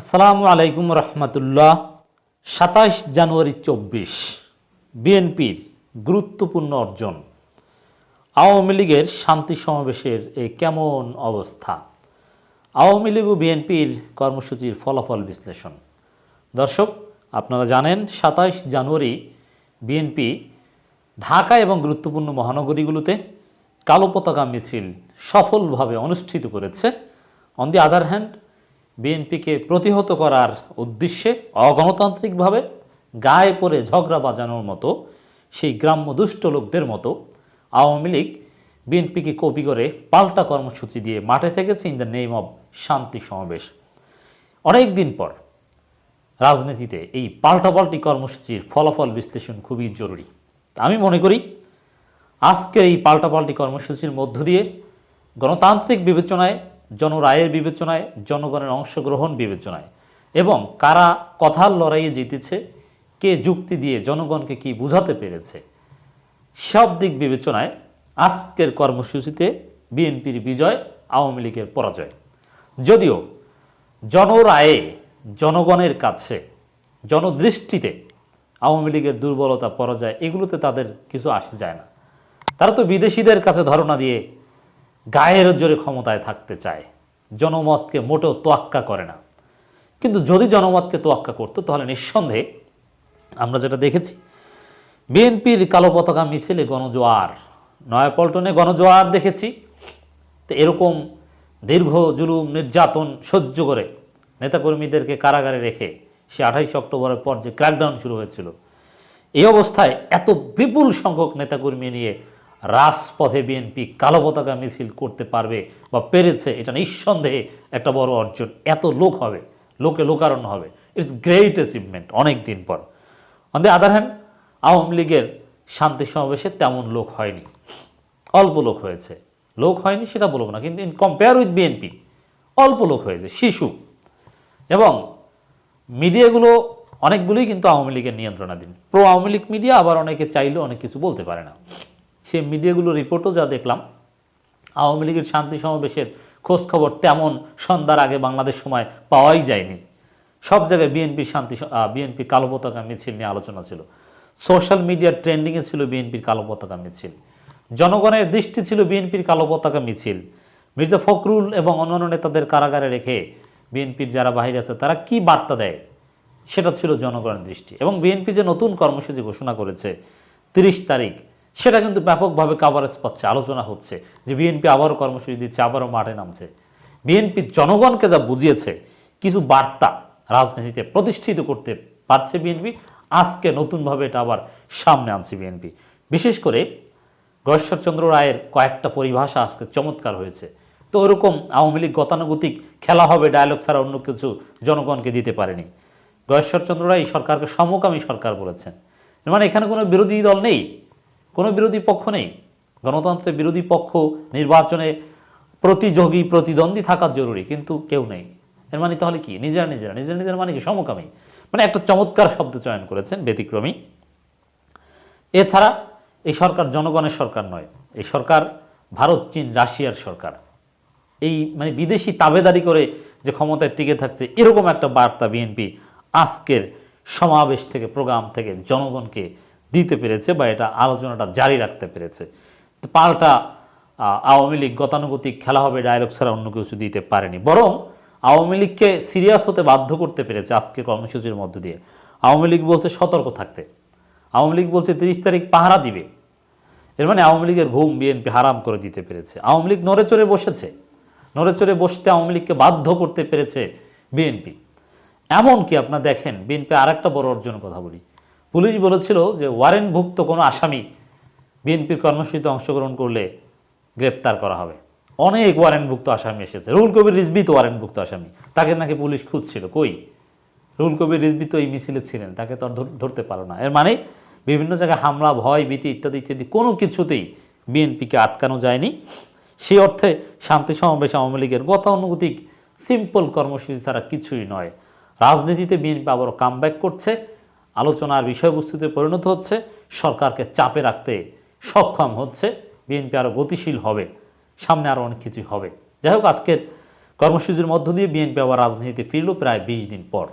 আসসালামু আলাইকুম রহমতুল্লাহ সাতাশ জানুয়ারি চব্বিশ, বিএনপির গুরুত্বপূর্ণ অর্জন। আওয়ামী লীগের শান্তি সমাবেশের এ কেমন অবস্থা? আওয়ামী লীগ ও বিএনপির কর্মসূচির ফলাফল বিশ্লেষণ। দর্শক, আপনারা জানেন সাতাশ জানুয়ারি বিএনপি ঢাকা এবং গুরুত্বপূর্ণ মহানগরীগুলোতে কালো পতাকা মিছিল সফলভাবে অনুষ্ঠিত করেছে। অন দি আদার হ্যান্ড বিএনপিকে প্রতিহত করার উদ্দেশ্যে অগণতান্ত্রিকভাবে গায়ে পড়ে ঝগড়া বাজানোর মতো, সেই গ্রাম্য দুষ্ট লোকদের মতো আওয়ামী লীগ বিএনপিকে কপি করে পাল্টা কর্মসূচি দিয়ে মাঠে থেকেছে ইন দ্য নেম অব শান্তি সমাবেশ। অনেক দিন পর রাজনীতিতে এই পাল্টাপাল্টি কর্মসূচির ফলাফল বিশ্লেষণ খুবই জরুরি। আমি মনে করি আজকের এই পাল্টাপাল্টি কর্মসূচির মধ্য দিয়ে গণতান্ত্রিক বিবেচনায় জনরায়ের বিবেচনায়, জনগণের অংশগ্রহণ বিবেচনায়। এবং কারা কথার লড়াইয়ে জিতেছে, কে যুক্তি দিয়ে জনগণকে কি বুঝাতে পেরেছে, সব দিক বিবেচনায় আজকের কর্মসূচিতে বিএনপির বিজয়, আওয়ামী লীগের পরাজয়। যদিও জনরায়ে, জনগণের কাছে, জনদৃষ্টিতে আওয়ামী লীগের দুর্বলতা, পরাজয়, এগুলোতে তাদের কিছু আসে যায় না। তারা তো বিদেশিদের কাছে ধারণা দিয়ে গায়ের জোরে ক্ষমতায় থাকতে চায়। জনমতকে মোটেও তোয়াক্কা করে না। কিন্তু যদি জনমতকে তোয়াক্কা করতো, তাহলে নিঃসন্দেহে আমরা যেটা দেখেছি, বিএনপির কালো পতাকা মিছিলে গণজোয়ার, নয়াপল্টনে গণজোয়ার দেখেছি। তো এরকম দীর্ঘ জুলুম, নির্যাতন সহ্য করে নেতাকর্মীদেরকে কারাগারে রেখে সে আঠাইশ অক্টোবরের পর যে ক্র্যাকডাউন শুরু হয়েছিল, এই অবস্থায় এত বিপুল সংখ্যক নেতাকর্মী নিয়ে রাজপথে বিএনপি কালো পতাকা মিছিল করতে পারবে বা পেরেছে, এটা নিঃসন্দেহে একটা বড় অর্জন। এত লোক হবে, লোকে লোকারণ্য হবে। ইটস গ্রেট অ্যাচিভমেন্ট অনেক দিন পর। On the other hand Awami লীগের শান্তি সমাবেশে তেমন লোক হয়নি। অল্প লোক হয়েছে। লোক হয়নি সেটা বলব না, কিন্তু ইন কম্পেয়ার উইথ বিএনপি অল্প লোক হয়েছে, শিশু। এবং মিডিয়াগুলো, অনেকগুলোই কিন্তু আওয়ামী লীগের নিয়ন্ত্রণাধীন। প্রো আওয়ামী লীগ মিডিয়া আবার অনেকে চাইলেও অনেক কিছু বলতে পারে না। সে মিডিয়াগুলো রিপোর্টও যা দেখলাম, আওয়ামী লীগের শান্তি সমাবেশের খোঁজ খবর তেমন সন্ধ্যার আগে বাংলাদেশ সময় পাওয়াই যায়নি। সব জায়গায় বিএনপি শান্তি বিএনপি কালো পতাকা, মিছিল নিয়ে আলোচনা ছিল। সোশ্যাল মিডিয়ার ট্রেন্ডিংয়ে ছিল বিএনপির কালো পতাকা, মিছিল। জনগণের দৃষ্টি ছিল বিএনপির কালো পতাকা, মিছিল। মির্জা ফখরুল এবং অন্যান্য নেতাদের কারাগারে রেখে বিএনপির যারা বাহিরে আছে, তারা কি বার্তা দেয়? সেটা ছিল জনগণের দৃষ্টি। এবং বিএনপি যে নতুন কর্মসূচি ঘোষণা করেছে, তিরিশ তারিখ সেটা কিন্তু ব্যাপকভাবে কাভারেজ পাচ্ছে, আলোচনা হচ্ছে যে বিএনপি আবারও কর্মসূচি দিচ্ছে, আবারও মাঠে নামছে। বিএনপি জনগণকে যা বুঝিয়েছে, কিছু বার্তা রাজনীতিতে প্রতিষ্ঠিত করতে পারছে বিএনপি আজকে নতুনভাবে এটা আবার সামনে আনছে বিএনপি বিশেষ করে গয়েশ্বরচন্দ্র রায়ের কয়েকটা পরিভাষা আজকে চমৎকার হয়েছে। তো ওরকম আওয়ামী লীগ গতানুগতিক খেলা হবে ডায়ালগ ছাড়া অন্য কিছু জনগণকে দিতে পারেনি। গয়েশ্বরচন্দ্র রায় সরকারকে সমকামী সরকার বলেছেন। মানে এখানে কোনো বিরোধী দল নেই। কোনো বিরোধী পক্ষ নেই। গণতন্ত্রের বিরোধী পক্ষ নির্বাচনে প্রতিযোগী, প্রতিদ্বন্দ্বী থাকা জরুরি, কিন্তু কেউ নেই। এর মানে তাহলে কি? নিজেরা নিজেরা। নিজের নিজের মানে কি? সমকামী। মানে একটা চমৎকার শব্দ চয়ন করেছেন ব্যতিক্রমী। এছাড়া এই সরকার জনগণের সরকার নয়। এই সরকার ভারত, চীন, রাশিয়ার সরকার। এই মানে বিদেশি তাবেদারি করে যে ক্ষমতায় টিকে থাকছে, এরকম একটা বার্তা বিএনপি আজকের সমাবেশ থেকে, প্রোগ্রাম থেকে জনগণকে দিতে পেরেছে বা এটা আলোচনাটা জারি রাখতে পেরেছে। পাল্টা আওয়ামী লীগ গতানুগতিক খেলা হবে ডায়লগ ছাড়া অন্য কিছু দিতে পারেনি। বরং আওয়ামী লীগকে সিরিয়াস হতে বাধ্য করতে পেরেছে আজকের কর্মসূচির মধ্য দিয়ে। আওয়ামী লীগ বলছে সতর্ক থাকতে। আওয়ামী লীগ বলছে তিরিশ তারিখ পাহারা দিবে। এর মানে আওয়ামী লীগের ঘুম বিএনপি হারাম করে দিতে পেরেছে। আওয়ামী লীগ নড়ে চড়ে বসেছে। নড়ে চড়ে বসতে আওয়ামী লীগকে বাধ্য করতে পেরেছে বিএনপি। এমনকি আপনার দেখেন, বিএনপি আর একটা বড় অর্জনের কথা বলি। পুলিশ বলেছিল যে ওয়ারেন্টভুক্ত কোনো আসামি বিএনপির কর্মসূচিতে অংশগ্রহণ করলে গ্রেপ্তার করা হবে। অনেক ওয়ারেন্টভুক্ত আসামি এসেছে। রুল কবির রিজবি তো ওয়ারেন্টভুক্ত আসামি। তাকে নাকি পুলিশ খুঁজছিল। কই? রুল কবির রিজবি তো এই মিছিলে ছিলেন। তাকে তো ধরতে পারো না। এর মানে বিভিন্ন জায়গায় হামলা, ভয়, ভীতি ইত্যাদি ইত্যাদি কোনো কিছুতেই বিএনপিকে আটকানো যায়নি। সেই অর্থে শান্তি সমাবেশ আওয়ামী লীগের গতানুগতিক সিম্পল কর্মসূচি ছাড়া কিছুই নয়। রাজনীতিতে বিএনপি আবারও কামব্যাক করছে। আলোচনার বিষয়বস্তুতে পরিণত হচ্ছে, সরকারকে চাপে রাখতে সক্ষম হচ্ছে, বিএনপি আরও গতিশীল হবে, সামনে আরও অনেক কিছুই হবে। যাই হোক, আজকের কর্মসূচির মধ্য দিয়ে বিএনপি আবার রাজনীতিতে ফিরল প্রায় বিশ দিন পর।